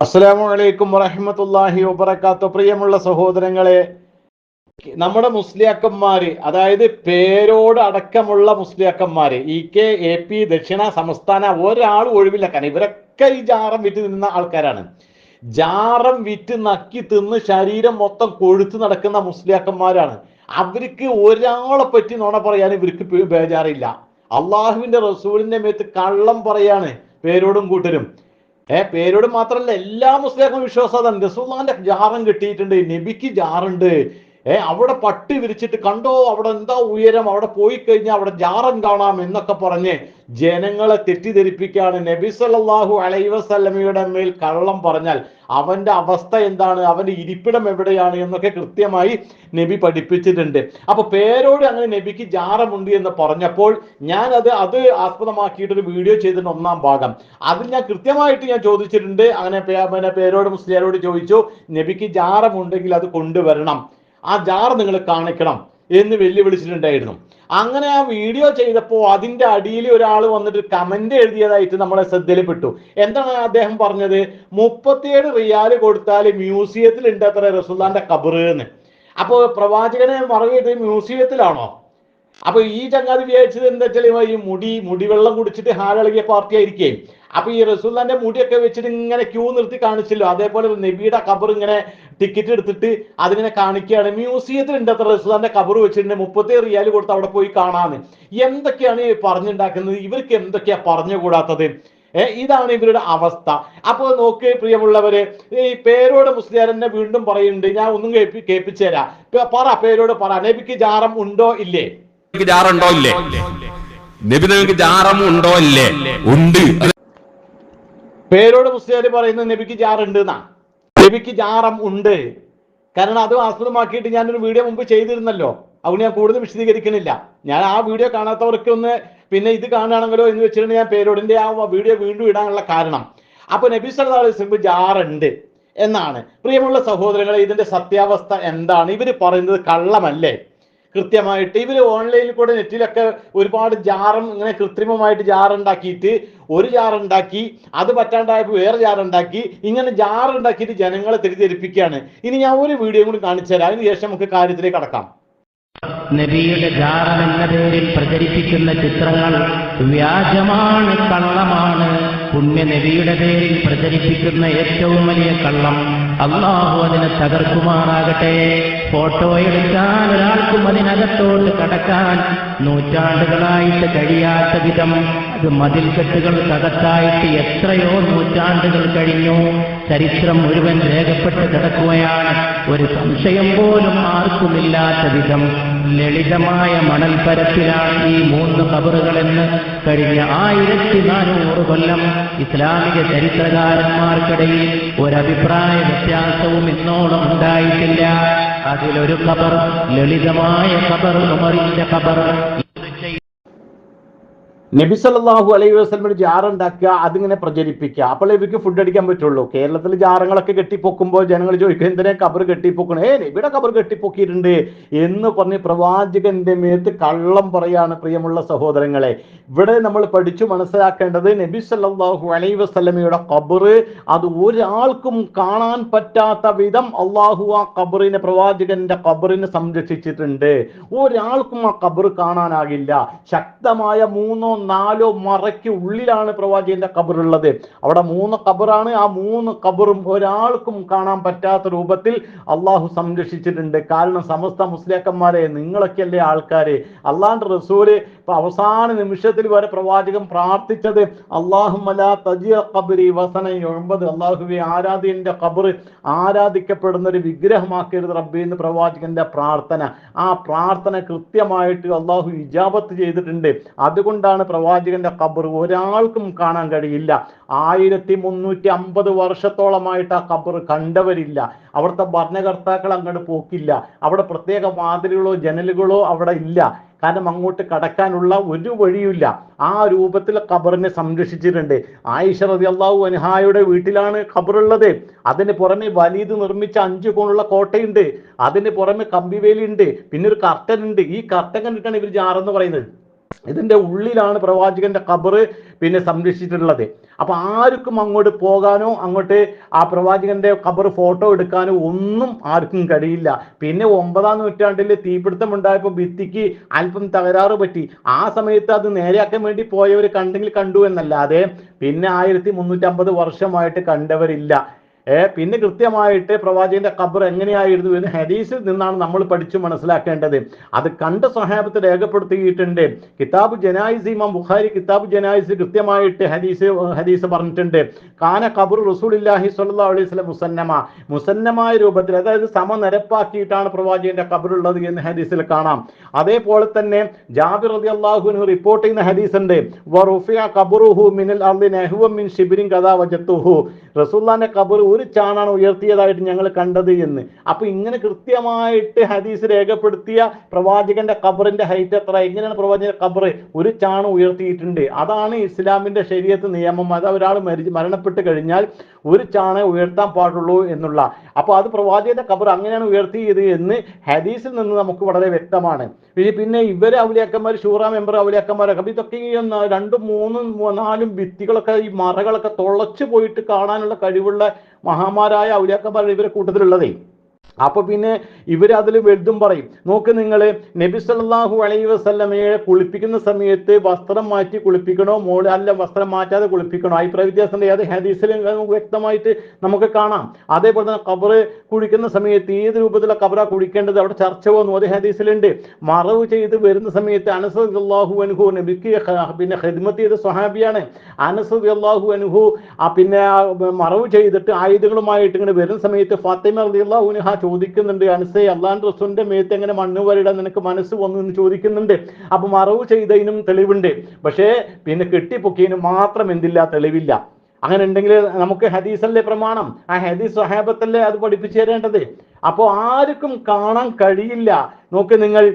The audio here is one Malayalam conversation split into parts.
അസ്സലാമു അലൈക്കും വറഹ്മത്തുള്ളാഹി വബറകാത്തു. പ്രിയമുള്ള സഹോദരങ്ങളെ നമ്മുടെ മുസ്ലിയാക്കന്മാര് അതായത് പേരോട് അടക്കമുള്ള മുസ്ലിയാക്കന്മാര് ഇ കെ എ പി ദക്ഷിണ സംസ്ഥാന ഒരാൾ ഒഴിവില്ല. കാരണം ഇവരൊക്കെ ഈ ജാറം വിറ്റ് നിന്ന ആൾക്കാരാണ്. ജാറം വിറ്റ് നക്കി തിന്ന് ശരീരം മൊത്തം കൊഴുത്ത് നടക്കുന്ന മുസ്ലിയാക്കന്മാരാണ്. അവർക്ക് ഒരാളെ പറ്റി നോണ പറയാൻ ഇവർക്ക് ബേജാറില്ല. അള്ളാഹുവിന്റെ റസൂലിന്റെ മേത്ത് കള്ളം പറയാണ് പേരോടും കൂട്ടരും. ഏ പേരോട് മാത്രമല്ല എല്ലാ മുസ്ലിം വിശ്വാസം. അതാണ്. റസൂള്ളാന്റെ ജാറം കിട്ടിയിട്ടുണ്ട്. നബിക്ക് ജാറുണ്ട് ഏ അവിടെ പട്ടി വിരിച്ചിട്ട് കണ്ടോ? അവിടെ എന്താ ഉയരം? അവിടെ പോയി കഴിഞ്ഞാൽ അവിടെ ജാറം കാണാം എന്നൊക്കെ പറഞ്ഞ് ജനങ്ങളെ തെറ്റിദ്ധരിപ്പിക്കുകയാണ്. നബി സല്ലല്ലാഹു അലൈഹി വസല്ലമയുടെ മേൽ കള്ളം പറഞ്ഞാൽ അവന്റെ അവസ്ഥ എന്താണ്? അവന്റെ ഇരിപ്പിടം എവിടെയാണ്? എന്നൊക്കെ കൃത്യമായി നബി പഠിപ്പിച്ചിട്ടുണ്ട്. അപ്പൊ പേരോട് അങ്ങനെ നബിക്ക് ജാറമുണ്ട് എന്ന് പറഞ്ഞപ്പോൾ ഞാൻ അത് അത് ആസ്പദമാക്കിയിട്ട് ഒരു വീഡിയോ ചെയ്തിട്ടുണ്ട് ഒന്നാം ഭാഗം. അതിൽ ഞാൻ കൃത്യമായിട്ട് ഞാൻ ചോദിച്ചിട്ടുണ്ട്. അങ്ങനെ പിന്നെ പേരോട് മുസ്ലിയാരോട് ചോദിച്ചു നബിക്ക് ജാറമുണ്ടെങ്കിൽ അത് കൊണ്ടുവരണം. ആ ജാർ നിങ്ങൾ കാണിക്കണം എന്ന് വെല്ലുവിളിച്ചിട്ടുണ്ടായിരുന്നു. അങ്ങനെ ആ വീഡിയോ ചെയ്തപ്പോൾ അതിന്റെ അടിയിൽ ഒരാൾ വന്നിട്ട് കമന്റ് എഴുതിയതായിട്ട് നമ്മളെ ശ്രദ്ധയിൽപ്പെട്ടു. എന്താണ് അദ്ദേഹം പറഞ്ഞത്? മുപ്പത്തിയേഴ് റിയാൽ കൊടുത്താൽ മ്യൂസിയത്തിൽ ഉണ്ട് അത്ര റസുല്ലാന്റെ കബറ് എന്ന്. അപ്പോൾ പ്രവാചകനെ പറയുന്നത് മ്യൂസിയത്തിലാണോ അപ്പൊ ഈ ചങ്ങാതി വിചാരിച്ചത് എന്താ വെച്ചാൽ ഈ മുടി മുടിവെള്ളം കുടിച്ചിട്ട് ഹാലിളകിയ പാർട്ടി ആയിരിക്കും. അപ്പൊ ഈ റസൂല്ലാന്റെ മുടിയൊക്കെ വെച്ചിട്ട് ഇങ്ങനെ ക്യൂ നിർത്തി കാണിച്ചല്ലോ. അതേപോലെ ഒരു നബിയുടെ കബർ ഇങ്ങനെ ടിക്കറ്റ് എടുത്തിട്ട് അതിങ്ങനെ കാണിക്കുകയാണ്. മ്യൂസിയത്തിൽ ഉണ്ട് അത്ര റസൂല്ലാന്റെ കബർ വെച്ചിട്ടുണ്ട്. മുപ്പത്തി റിയാൽ കൊടുത്ത് അവിടെ പോയി കാണാന്ന്. എന്തൊക്കെയാണ് ഈ പറഞ്ഞുണ്ടാക്കുന്നത്? ഇവർക്ക് എന്തൊക്കെയാ പറഞ്ഞുകൂടാത്തത്? ഏർ ഇതാണ് ഇവരുടെ അവസ്ഥ. അപ്പോൾ നോക്ക് പ്രിയമുള്ളവര് ഈ പേരോട് മുസ്ലിയാർ എന്നെ വീണ്ടും പറയുന്നുണ്ട്. ഞാൻ ഒന്നും കേൾപ്പി കേൾപ്പിച്ചു തരാം പറ പേരോട് പറ. നബിക്ക് ജാറം ഉണ്ടോ ഇല്ലേ? ജാറുണ്ടോ ഇല്ലേ? നബി നിങ്ങൾക്ക് ജാറം ഉണ്ടോ ഇല്ലേ? ഉണ്ട്. പേരോട് മുസ്ലിയാർ പറയുന്നത് നബിക്ക് ജാറുണ്ട് എന്നാണ് നബിക്ക് ജാറം ഉണ്ട്. കാരണം അത് ആസ്പദമാക്കിയിട്ട് ഞാനൊരു വീഡിയോ മുമ്പ് ചെയ്തിരുന്നല്ലോ. അതുകൊണ്ട് ഞാൻ കൂടുതൽ വിശദീകരിക്കണില്ല. ഞാൻ ആ വീഡിയോ കാണാത്തവർക്ക് ഒന്ന് പിന്നെ ഇത് കാണുകയാണെങ്കിലോ എന്ന് വെച്ചിട്ടുണ്ട് ഞാൻ പേരോടിന്റെ ആ വീഡിയോ വീണ്ടും ഇടാനുള്ള കാരണം. അപ്പൊ നബി സല്ലാ അലൈഹി ജാറുണ്ട് എന്നാണ്. പ്രിയമുള്ള സഹോദരങ്ങളെ ഇതിന്റെ സത്യാവസ്ഥ എന്താണ്? ഇവർ പറയുന്നത് കള്ളമല്ലേ? കൃത്യമായിട്ട് ഇവർ ഓൺലൈനിൽ കൂടെ നെറ്റിലൊക്കെ ഒരുപാട് ജാറും ഇങ്ങനെ കൃത്രിമമായിട്ട് ജാറുണ്ടാക്കിയിട്ട് ഒരു ജാറുണ്ടാക്കി അത് പറ്റാണ്ടായപ്പോൾ വേറെ ജാറുണ്ടാക്കി ഇങ്ങനെ ജാറുണ്ടാക്കിയിട്ട് ജനങ്ങളെ തെറ്റിദ്ധരിപ്പിക്കുകയാണ്. ഇനി ഞാൻ ഒരു വീഡിയോ കൂടി കാണിച്ചു തരാം. അതിനുശേഷം നമുക്ക് കാര്യത്തിലേക്ക് കടക്കാം. നബിയുടെ ജാറം എന്ന പേരിൽ പ്രചരിപ്പിക്കുന്ന ചിത്രങ്ങൾ വ്യാജമാണ് കള്ളമാണ്. പുണ്യ നബിയുടെ പേരിൽ പ്രചരിപ്പിക്കുന്ന ഏറ്റവും വലിയ കള്ളം അള്ളാഹു അതിനെ തകർക്കുമാറാകട്ടെ. ഫോട്ടോ എടുക്കാൻ ഒരാൾക്കും അതിനകത്തോട്ട് കടക്കാൻ നൂറ്റാണ്ടുകളായിട്ട് കഴിയാത്ത വിധം അത് മതിൽക്കെട്ടുകൾ തകർത്തായിട്ട് എത്രയോ നൂറ്റാണ്ടുകൾ കഴിഞ്ഞു. ചരിത്രം മുഴുവൻ രേഖപ്പെട്ട് കിടക്കുകയാണ്. ഒരു സംശയം പോലും ആർക്കുമില്ലാത്ത വിധം. ലളിതമായ മണൽപ്പരത്തിലാണ് ഈ മൂന്ന് കബറുകളെന്ന് കഴിഞ്ഞ ആയിരത്തി നാനൂറ് കൊല്ലം ഇസ്ലാമിക ചരിത്രകാരന്മാർക്കിടയിൽ ഒരഭിപ്രായ വ്യത്യാസവും ഇന്നോളം ഉണ്ടായിട്ടില്ല. അതിലൊരു കബർ ലളിതമായ കബർ ഉമറിന്റെ ഖബർ നബി സല്ലല്ലാഹു അലൈഹി വസല്ലമയുടെ ജാറുണ്ടാക്കുക അതിങ്ങനെ പ്രചരിപ്പിക്കുക. അപ്പോൾ ഇവർക്ക് ഫുഡ് അടിക്കാൻ പറ്റുള്ളൂ. കേരളത്തിൽ ജാറങ്ങളൊക്കെ കെട്ടിപ്പൊക്കുമ്പോൾ ജനങ്ങൾ ചോദിക്കും എന്തിനാ കബർ കെട്ടിപ്പൊക്കണം? ഏ നബിയുടെ കബർ കെട്ടിപ്പൊക്കിയിട്ടുണ്ട്. എന്ന് പറഞ്ഞ് പ്രവാചകന്റെ മേത്ത് കള്ളം പറയാണ് പ്രിയമുള്ള സഹോദരങ്ങളെ. ഇവിടെ നമ്മൾ പഠിച്ചു മനസ്സിലാക്കേണ്ടത് നബി സല്ലല്ലാഹു അലൈഹി വസല്ലമയുടെ കബർ അത് ഒരാൾക്കും കാണാൻ പറ്റാത്ത വിധം അള്ളാഹു ആ കബറിനെ പ്രവാചകന്റെ കബറിനെ സംരക്ഷിച്ചിട്ടുണ്ട്. ഒരാൾക്കും ആ കബർ കാണാനാകില്ല. ശക്തമായ മൂന്നോ നാലോ മറയ്ക്ക് ഉള്ളിലാണ് പ്രവാചകന്റെ കബറുള്ളത് അവിടെ മൂന്ന് കബറാണ് ആ മൂന്ന് കബറും ഒരാൾക്കും കാണാൻ പറ്റാത്ത രൂപത്തിൽ അള്ളാഹു സംരക്ഷിച്ചിട്ടുണ്ട്. കാരണം സമസ്ത മുസ്ലിയാക്കന്മാരെ നിങ്ങളൊക്കെയല്ലേ ആൾക്കാര്? അള്ളാഹിന്റെ റസൂൽ ഇപ്പൊ അവസാന നിമിഷത്തിൽ വരെ പ്രവാചകൻ പ്രാർത്ഥിച്ചത് അള്ളാഹുമല തജിയ ഖബരി വസന ഒമ്പത് അള്ളാഹുബി ആരാധ്യന്റെ ഖബർ ആരാധിക്കപ്പെടുന്ന ഒരു വിഗ്രഹമാക്കരുത് റബ്ബി എന്ന് പ്രവാചകന്റെ പ്രാർത്ഥന. ആ പ്രാർത്ഥന കൃത്യമായിട്ട് അള്ളാഹു ഇജാബത്ത് ചെയ്തിട്ടുണ്ട്. അതുകൊണ്ടാണ് പ്രവാചകന്റെ കബർ ഒരാൾക്കും കാണാൻ കഴിയില്ല. ആയിരത്തി മുന്നൂറ്റി അമ്പത് വർഷത്തോളമായിട്ട് ആ കബർ കണ്ടവരില്ല. അവിടുത്തെ ഭരണകർത്താക്കൾ അങ്ങോട്ട് പോക്കില്ല. അവിടെ പ്രത്യേക വാതിലുകളോ ജനലുകളോ അവിടെ ഇല്ല. കാരണം അങ്ങോട്ട് കടക്കാനുള്ള ഒരു വഴിയുമില്ല. ആ രൂപത്തിൽ ഖബറിനെ സംരക്ഷിച്ചിട്ടുണ്ട്. ആയിഷ റതി അള്ളാഹു അൻഹായുടെ വീട്ടിലാണ് ഖബറുള്ളത്. അതിന് പുറമെ വലീത് നിർമ്മിച്ച അഞ്ചു കോണുള്ള കോട്ടയുണ്ട്. അതിന് പുറമെ കമ്പിവേലി ഉണ്ട് പിന്നെ ഒരു കർട്ടൻ ഉണ്ട് ഈ കർട്ടൻ കണ്ടിട്ടാണ് ഇവർ ജാറെന്ന് പറയുന്നത്. ഇതിന്റെ ഉള്ളിലാണ് പ്രവാചകന്റെ ഖബറ് പിന്നെ സംരക്ഷിച്ചിട്ടുള്ളത്. അപ്പൊ ആർക്കും അങ്ങോട്ട് പോകാനോ അങ്ങോട്ട് ആ പ്രവാചകന്റെ ഖബർ ഫോട്ടോ എടുക്കാനോ ഒന്നും ആർക്കും കഴിയില്ല. പിന്നെ ഒമ്പതാം നൂറ്റാണ്ടിൽ തീപിടുത്തം ഉണ്ടായപ്പോൾ ഭിത്തിക്ക് അല്പം തകരാറ് പറ്റി. ആ സമയത്ത് അത് നേരെയാക്കാൻ വേണ്ടി പോയവർ കണ്ടെങ്കിൽ കണ്ടു എന്നല്ലാതെ പിന്നെ ആയിരത്തി മുന്നൂറ്റമ്പത് വർഷമായിട്ട് കണ്ടവരില്ല. പിന്നെ കൃത്യമായിട്ട് പ്രവാചകന്റെ ഖബർ എങ്ങനെയായിരുന്നു എന്ന് ഹദീസിൽ നിന്നാണ് നമ്മൾ പഠിച്ചു മനസ്സിലാക്കേണ്ടത്. അത് കണ്ട സഹാബത്ത് രേഖപ്പെടുത്തിയിട്ടുണ്ട്. കിതാബ് ജനായിസ് ഇമാം ബുഖാരി കിതാബ് ജനായിസ് കൃത്യമായിട്ട് ഹദീസ് ഹദീസ് പറഞ്ഞിട്ടുണ്ട്. കാന ഖബർ റസൂലില്ലാഹി സ്വല്ലല്ലാഹു അലൈഹി വസല്ലം മുസന്നമ. മുസന്നമായ രൂപത്തിൽ അതായത് സമനിരപ്പാക്കിയിട്ടാണ് പ്രവാചകന്റെ ഖബറുള്ളത് എന്ന് ഹദീസിൽ കാണാം. അതേപോലെ തന്നെ ജാബിർ റളിയല്ലാഹു അൻഹു റിപ്പോർട്ട് ചെയ്യുന്ന ഹദീസ് ഉണ്ട്. മിനൽ മിൻ ഷിബ്രിൻ ഖദാ വജത്തുഹു. റസൂലുള്ളാഹിന്റെ ഖബർ ഒരു ചാണാണ് ഉയർത്തിയതായിട്ട് ഞങ്ങൾ കണ്ടത് എന്ന്. അപ്പൊ ഇങ്ങനെ കൃത്യമായിട്ട് ഹദീസ് രേഖപ്പെടുത്തിയ പ്രവാചകന്റെ ഖബറിന്റെ ഹൈറ്റ് എത്ര? എങ്ങനെയാണ് പ്രവാചകന്റെ ഖബർ? ഒരു ചാണ് ഉയർത്തിയിട്ടുണ്ട്. അതാണ് ഇസ്ലാമിന്റെ ശരീരത്ത് നിയമം. അത് ഒരാൾ മരിച്ച് മരണപ്പെട്ട് കഴിഞ്ഞാൽ ഒരു ചാണ ഉയർത്താൻ പാടുള്ളൂ എന്നുള്ള അപ്പൊ അത് പ്രവാചകന്റെ ഖബർ അങ്ങനെയാണ് ഉയർത്തിയത് എന്ന് ഹദീസിൽ നിന്ന് നമുക്ക് വളരെ വ്യക്തമാണ്. പിന്നെ ഇവർ ഔലിയാക്കന്മാർ ഷൂറാ മെമ്പർ ഔലിയാക്കന്മാരൊക്കെ ഇതൊക്കെ ഈ രണ്ടും മൂന്നും നാലും ഭിത്തികളൊക്കെ ഈ മറകളൊക്കെ തുളച്ചു പോയിട്ട് കാണാനുള്ള കഴിവുള്ള മഹാമാരായ ഔലിയാക്കന്മാർ ഇവരെ കൂട്ടത്തിലുള്ളതേ. അപ്പൊ പിന്നെ ഇവരതിൽ വെറുതും പറയും നോക്ക് നിങ്ങൾ നബി സല്ലാഹു അലൈ വസ്ലമയെ കുളിപ്പിക്കുന്ന സമയത്ത് വസ്ത്രം മാറ്റി കുളിപ്പിക്കണോ? മോൾ അല്ല വസ്ത്രം മാറ്റാതെ കുളിപ്പിക്കണോ? അഭിപ്രായ വ്യത്യാസം അത് ഹദീസിൽ വ്യക്തമായിട്ട് നമുക്ക് കാണാം. അതേപോലെ തന്നെ കബറ് കുഴിക്കുന്ന സമയത്ത് ഏത് രൂപത്തിലുള്ള കബറ കുഴിക്കേണ്ടത് അവിടെ ചർച്ച വന്നു അത് ഹദീസിലുണ്ട്. മറവ് ചെയ്ത് വരുന്ന സമയത്ത് അനസ് അള്ളാഹു അനുഹു നബിക്ക് പിന്നെ ഹെദ്മത്ത് ചെയ്ത സ്വഹാബിയാണ്. അനസ് അള്ളാഹു അനുഹു പിന്നെ മറവ് ചെയ്തിട്ട് ആയുധങ്ങളുമായിട്ട് ഇങ്ങനെ വരുന്ന സമയത്ത് ഫാത്തിമ അൻഹ ചോദിക്കുന്നുണ്ട് അനസേ അള്ളാൻ റസൂലിന്റെ മേത്ത് എങ്ങനെ മണ്ണ് വരിടാൻ നിനക്ക് മനസ്സ് വന്നു എന്ന് ചോദിക്കുന്നുണ്ട് അപ്പൊ മറവ് ചെയ്തതിനും തെളിവുണ്ട് പക്ഷേ പിന്നെ കെട്ടിപ്പൊക്കിയതിനും മാത്രം എന്തില്ല തെളിവില്ല അങ്ങനെ ഉണ്ടെങ്കിൽ നമുക്ക് ഹദീസല്ലേ പ്രമാണം ആ ഹദീസ് സഹാബത്തല്ലേ അത് പഠിപ്പിച്ചു തരേണ്ടത് അപ്പോൾ ആർക്കും കാണാൻ കഴിയില്ല നോക്ക് നിങ്ങൾ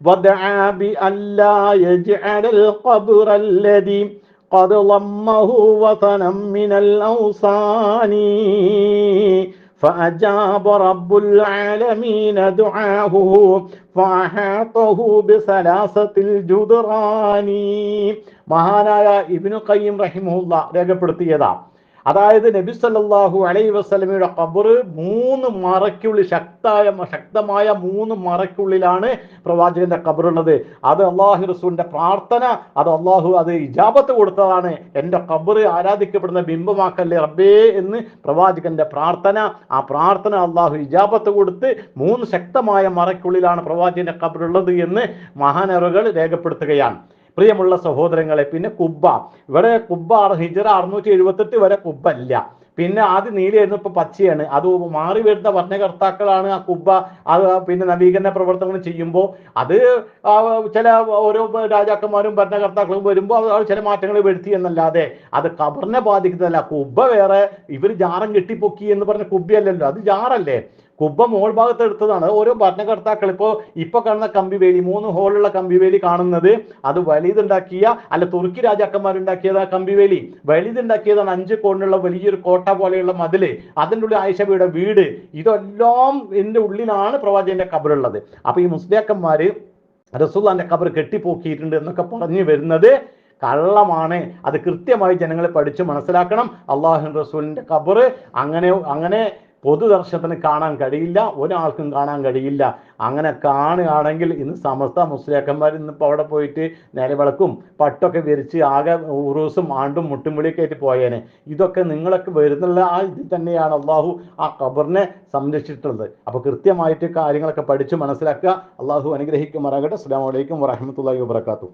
ودعا بألا يجعل القبر الذي قد ضمه وطنا من الأوصان فأجاب رب العالمين دعاه فأحاطه بثلاثة الجدران മഹാനായ ഇബ്നു ഖയ്യിം റഹിമുല്ല രേഖപ്പെടുത്തിയതാ അതായത് നബി സല്ലാഹു അലൈ വസല്ലമയുടെ ഖബർ മൂന്ന് മറയ്ക്കുള്ളിൽ ശക്തായ ശക്തമായ മൂന്ന് മറയ്ക്കുള്ളിലാണ് പ്രവാചകന്റെ കബറുള്ളത് അത് അള്ളാഹു റസൂലിന്റെ പ്രാർത്ഥന അത് അള്ളാഹു അത് ഇജാബത്ത് കൊടുത്തതാണ്. എന്റെ ഖബർ ആരാധിക്കപ്പെടുന്ന ബിംബമാക്കല്ലേ റബ്ബേ എന്ന് പ്രവാചകന്റെ പ്രാർത്ഥന. ആ പ്രാർത്ഥന അള്ളാഹു ഇജാബത്ത് കൊടുത്ത് മൂന്ന് ശക്തമായ മറയ്ക്കുള്ളിലാണ് പ്രവാചകന്റെ കബറുള്ളത് എന്ന് മഹാനറുകൾ രേഖപ്പെടുത്തുകയാണ്. പ്രിയമുള്ള സഹോദരങ്ങളെ പിന്നെ കുബ്ബ. ഇവിടെ കുബ്ബ ഹിജറ അറുന്നൂറ്റി എഴുപത്തെട്ട് വരെ കുബ്ബ ഇല്ല പിന്നെ ആദ്യം നീലയായിരുന്നു ഇപ്പൊ പച്ചയാണ്. അത് മാറി വരുന്ന ഭരണകർത്താക്കളാണ് ആ കുബ്ബ. അത് പിന്നെ നവീകരണ പ്രവർത്തനങ്ങൾ ചെയ്യുമ്പോൾ അത് ചില ഓരോ രാജാക്കന്മാരും ഭരണകർത്താക്കളും വരുമ്പോൾ ചില മാറ്റങ്ങൾ വരുത്തി എന്നല്ലാതെ അത് കബറിനെ ബാധിക്കുന്നതല്ല. കുബ്ബ വേറെ ഇവർ ജാറം കെട്ടിപ്പൊക്കി എന്ന് പറഞ്ഞ കുബ്ബയല്ലല്ലോ. അത് ജാറല്ലേ? കുബ്ബ മോൾ ഭാഗത്ത് എടുത്തതാണ്. ഓരോ ഭരണകർത്താക്കൾ ഇപ്പോൾ ഇപ്പൊ കാണുന്ന കമ്പിവേലി മൂന്ന് ഹോളുള്ള കമ്പിവേലി കാണുന്നത്. അത് വലിയതുണ്ടാക്കിയ അല്ല തുർക്കി രാജാക്കന്മാരുണ്ടാക്കിയത് ആ കമ്പിവേലി വലിയതുണ്ടാക്കിയതാണ് അഞ്ച് കോണിലുള്ള വലിയൊരു കോട്ട പോലെയുള്ള മതിൽ. അതിന്റെ ഉള്ളിൽ ആയിഷബിയുടെ വീട്. ഇതെല്ലാം എന്റെ ഉള്ളിലാണ് പ്രവാചകന്റെ കബറുള്ളത് അപ്പൊ ഈ മുസ്ലിയാക്കന്മാര് റസൂല്ലാന്റെ കബർ കെട്ടിപ്പോക്കിയിട്ടുണ്ട് എന്നൊക്കെ പറഞ്ഞു വരുന്നത് കള്ളമാണ്. അത് കൃത്യമായി ജനങ്ങളെ പഠിച്ച് മനസ്സിലാക്കണം. അള്ളാഹു റസൂലിന്റെ കബർ അങ്ങനെ അങ്ങനെ പൊതുദർശനത്തിന് കാണാൻ കഴിയില്ല ഒരാൾക്കും കാണാൻ കഴിയില്ല. അങ്ങനെ കാണുകയാണെങ്കിൽ ഇന്ന് സമസ്ത മുസ്ലിയാക്കന്മാർ ഇന്നിപ്പോൾ അവിടെ പോയിട്ട് നിലവിളക്കും പട്ടൊക്കെ വിരിച്ച് ആകെ ഉറൂസും ആണ്ടും മുട്ടുമുളിയൊക്കെ ആയിട്ട് പോയേനെ. ഇതൊക്കെ നിങ്ങളൊക്കെ വരുന്നുള്ള ആ ഇതിൽ തന്നെയാണ് അള്ളാഹു ആ ഖബറിനെ സംരക്ഷിച്ചിട്ടുള്ളത്. അപ്പോൾ കൃത്യമായിട്ട് കാര്യങ്ങളൊക്കെ പഠിച്ച് മനസ്സിലാക്കുക. അള്ളാഹു അനുഗ്രഹിക്കുമാറാകട്ടെ. അസ്സാം വലൈക്കും വറഹമത്തല്ലാഹി വാബർക്കാത്തു